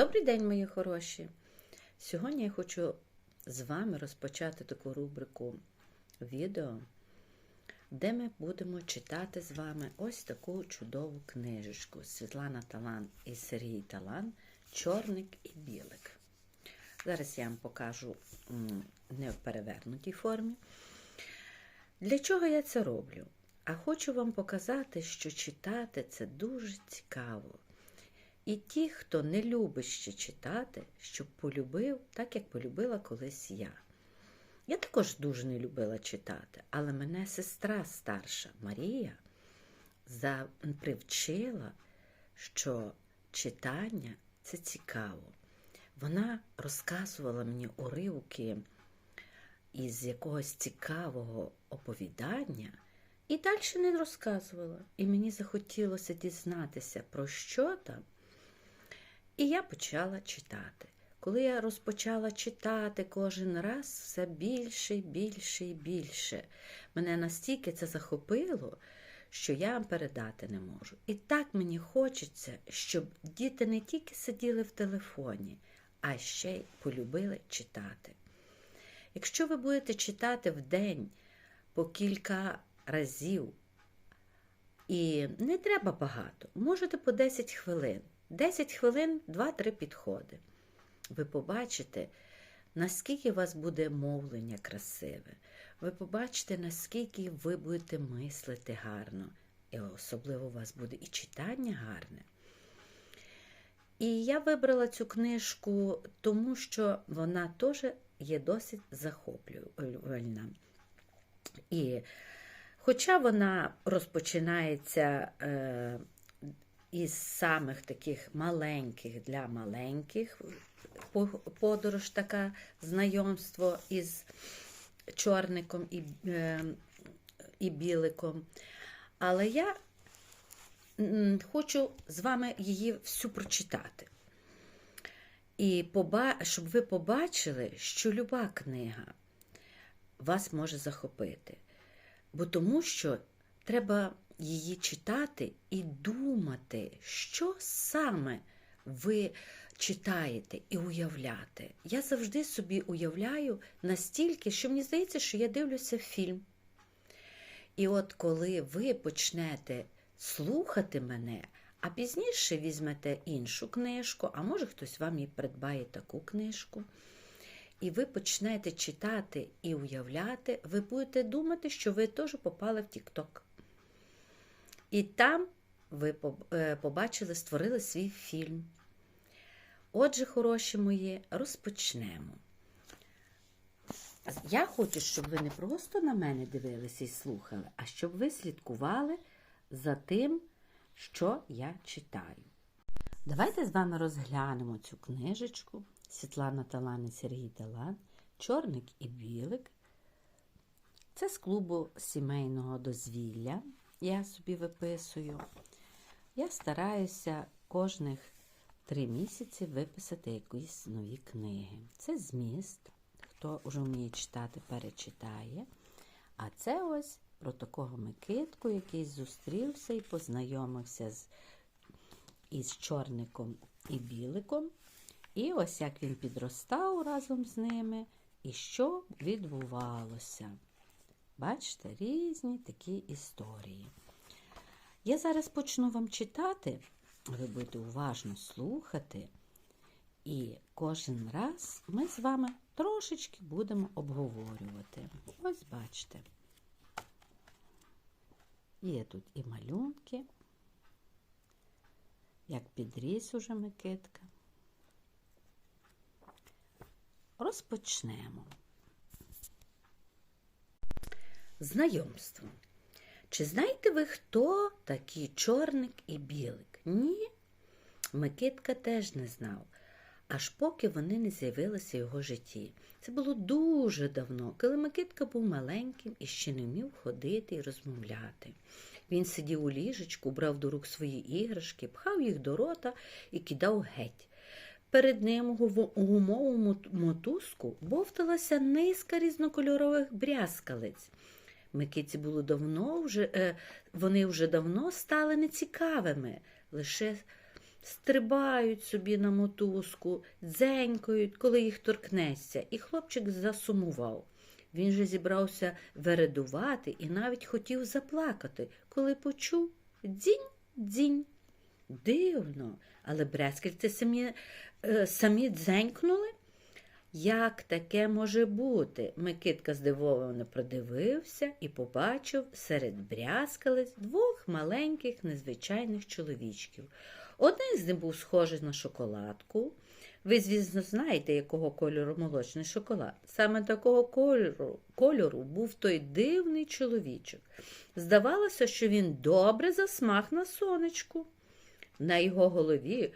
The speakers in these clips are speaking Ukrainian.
Добрий день, мої хороші! Сьогодні я хочу з вами розпочати таку рубрику відео, де ми будемо читати з вами ось таку чудову книжечку Світлана Талан і Сергій Талан Чорник і білик. Зараз я вам покажу не в перевернутій формі. Для чого я це роблю? А хочу вам показати, що читати це дуже цікаво. І ті, хто не любить ще читати, щоб полюбив, так як полюбила колись я. Я також дуже не любила читати, але мене сестра старша Марія привчила, що читання це цікаво. Вона розказувала мені уривки із якогось цікавого оповідання і далі не розказувала. І мені захотілося дізнатися, про що там. І я почала читати. Коли я розпочала читати кожен раз все більше, більше і більше. Мене настільки це захопило, що я вам передати не можу. І так мені хочеться, щоб діти не тільки сиділи в телефоні, а ще й полюбили читати. Якщо ви будете читати в день по кілька разів, і не треба багато, можете по 10 хвилин. 10 хвилин, 2-3 підходи. Ви побачите, наскільки у вас буде мовлення красиве. Ви побачите, наскільки ви будете мислити гарно. І особливо у вас буде і читання гарне. І я вибрала цю книжку, тому що вона теж є досить захоплювальна. І хоча вона розпочинається е, із самих таких маленьких для маленьких подорож така знайомство із чорником і, е, і біликом. Але я хочу з вами її всю прочитати. І щоб ви побачили, що люба книга вас може захопити. Бо тому що треба її читати і думати, що саме ви читаєте і уявляти. Я завжди собі уявляю настільки, що мені здається, що я дивлюся фільм. І от коли ви почнете слухати мене, а пізніше візьмете іншу книжку, а може хтось вам і придбає таку книжку, і ви почнете читати і уявляти, ви будете думати, що ви теж попали в Тік-Ток. І там ви е, побачили, створили свій фільм. Отже, хороші мої, розпочнемо. Я хочу, щоб ви не просто на мене дивилися і слухали, а щоб ви слідкували за тим, що я читаю. Давайте з вами розглянемо цю книжечку Світлана Талан і Сергій Талан, Чорник і білик. Це з клубу сімейного дозвілля. Я собі виписую. Я стараюся кожних три місяці виписати якісь нові книги. Це зміст. Хто вже вміє читати, перечитає. А це ось про такого Микитку, який зустрівся і познайомився з, із чорником і біликом. І ось як він підростав разом з ними, і що відбувалося. Бачите, різні такі історії. Я зараз почну вам читати, ви будете уважно слухати, і кожен раз ми з вами трошечки будемо обговорювати. Ось бачите. Є тут і малюнки, як підріс уже Микитка. Розпочнемо. Знайомство. Чи знаєте ви, хто такий чорник і білик? Ні. Микитка теж не знав, аж поки вони не з'явилися в його житті. Це було дуже давно, коли Микитка був маленьким і ще не вмів ходити і розмовляти. Він сидів у ліжечку, брав до рук свої іграшки, пхав їх до рота і кидав геть. Перед ним у гумовому мотузку бовталася низка різнокольорових брязкалиць. Микиці було давно вже, е, вони вже давно стали нецікавими, лише стрибають собі на мотузку, дзенькають, коли їх торкнеться, і хлопчик засумував. Він же зібрався вередувати і навіть хотів заплакати, коли почув дзінь, дзінь. Дивно, але брязкальці самі, е, самі дзенькнули. Як таке може бути? Микитка здивовано продивився і побачив серед брязкалець двох маленьких незвичайних чоловічків. Один з них був схожий на шоколадку. Ви, звісно, знаєте, якого кольору молочний шоколад. Саме такого кольору, кольору був той дивний чоловічок. Здавалося, що він добре засмаг на сонечку. На його голові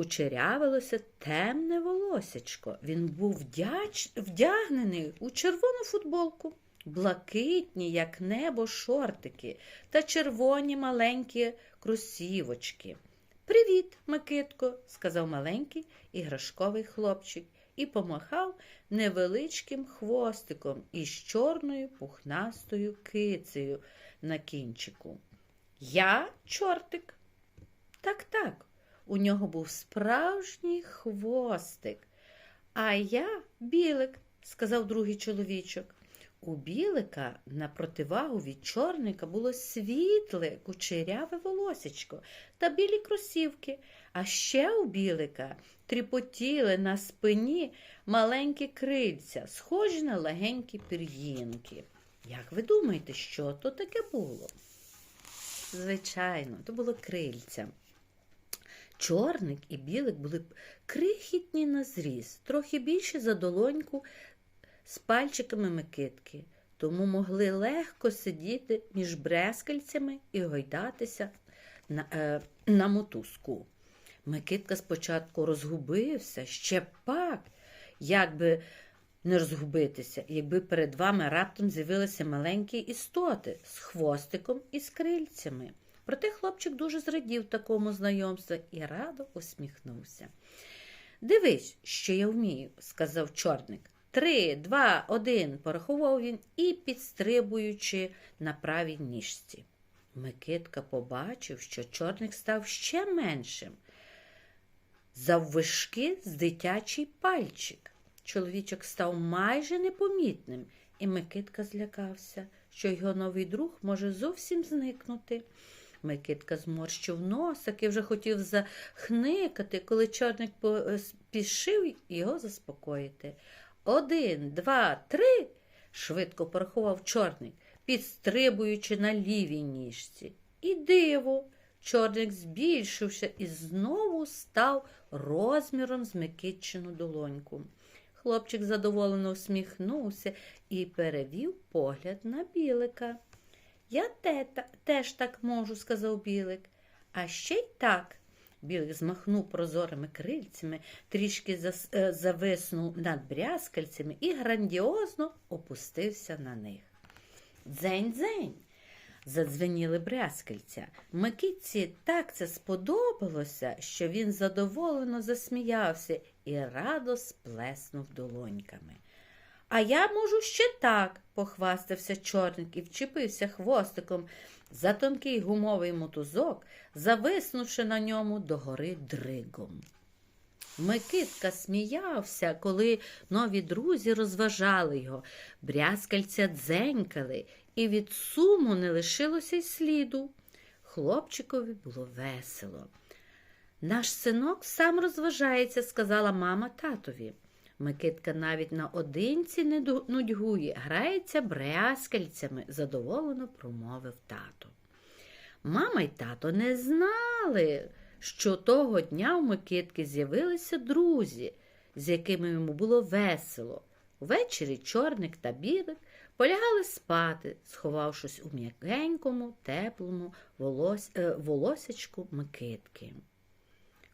кучерявилося темне волосячко. Він був вдяч... вдягнений у червону футболку, блакитні, як небо, шортики та червоні маленькі кросівочки. Привіт, Микитко, сказав маленький іграшковий хлопчик і помахав невеличким хвостиком із чорною пухнастою кицею на кінчику. Я чортик. Так, так, у нього був справжній хвостик. А я білик, сказав другий чоловічок. У білика на противагу від чорника було світле, кучеряве волосечко та білі кросівки, а ще у білика тріпотіли на спині маленькі крильця, схожі на легенькі пір'їнки. Як ви думаєте, що то таке було? Звичайно, то було крильця. Чорник і білик були крихітні на зріз, трохи більше за долоньку з пальчиками Микитки, тому могли легко сидіти між брескальцями і гойдатися на, е, на мотузку. Микитка спочатку розгубився, ще пак, як би не розгубитися, якби перед вами раптом з'явилися маленькі істоти з хвостиком і з крильцями. Проте хлопчик дуже зрадів такому знайомству і радо усміхнувся. Дивись, що я вмію, сказав чорник. Три, два, один, порахував він і підстрибуючи на правій ніжці. Микитка побачив, що чорник став ще меншим. Заввишки з дитячий пальчик. Чоловічок став майже непомітним, і Микитка злякався, що його новий друг може зовсім зникнути. Микитка зморщив носик і вже хотів захникати, коли чорник пішив його заспокоїти. Один, два, три, швидко порахував чорник, підстрибуючи на лівій ніжці. І диво, чорник збільшився і знову став розміром з Микитчину долоньку. Хлопчик задоволено усміхнувся і перевів погляд на білика. Я те, теж так можу, сказав білик. А ще й так. Білик змахнув прозорими крильцями, трішки е, зависнув над брязкальцями і грандіозно опустився на них. Дзень-дзень. Задзвеніли брязкальця. Микитці так це сподобалося, що він задоволено засміявся і радо сплеснув долоньками. А я можу ще так, похвастався чорник і вчепився хвостиком за тонкий гумовий мотузок, зависнувши на ньому догори дригом. Микитка сміявся, коли нові друзі розважали його, брязкальця дзенькали, і від суму не лишилося й сліду. Хлопчикові було весело. Наш синок сам розважається, сказала мама татові. Микитка навіть наодинці не нудьгує, грається брязкальцями, задоволено промовив тато. Мама й тато не знали, що того дня у Микитки з'явилися друзі, з якими йому було весело. Ввечері чорник та білик полягали спати, сховавшись у м'якенькому, теплому волос... Е, волосячку Микитки.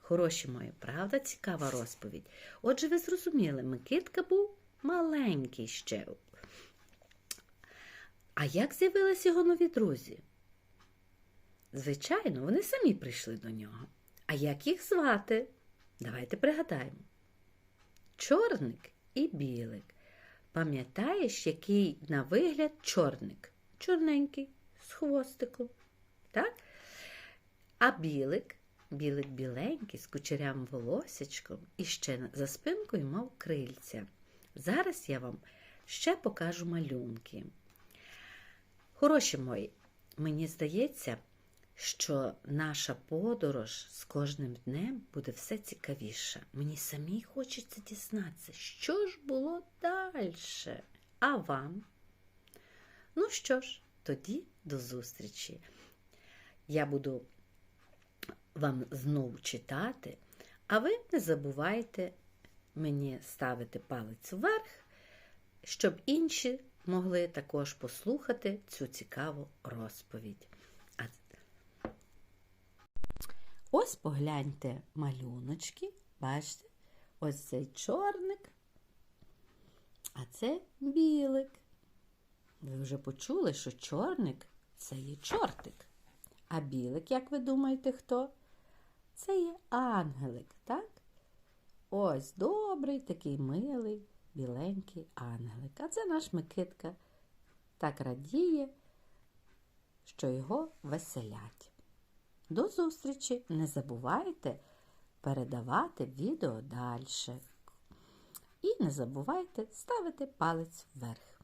Хороші мої, правда, цікава розповідь. Отже, ви зрозуміли, Микитка був маленький ще. А як з'явилися його нові друзі? Звичайно, вони самі прийшли до нього. А як їх звати? Давайте пригадаємо. Чорник і білик. Пам'ятаєш, який на вигляд чорник? Чорненький, з хвостиком. Так? А білик білик біленький, з кучерявим волосячком і ще за спинкою мав крильця. Зараз я вам ще покажу малюнки. Хороші мої, мені здається, що наша подорож з кожним днем буде все цікавіша. Мені самій хочеться дізнатися, що ж було далі. А вам? Ну що ж, тоді до зустрічі. Я буду вам знову читати, а ви не забувайте мені ставити палець вверх, щоб інші могли також послухати цю цікаву розповідь. Ось погляньте малюночки, бачите, ось цей чорник, а це білик. Ви вже почули, що чорник це є чортик. А білик, як ви думаєте, хто? Це є ангелик, так? Ось добрий, такий милий, біленький ангелик. А це наш Микитка так радіє, що його веселять. До зустрічі! Не забувайте передавати відео далі. І не забувайте ставити палець вверх.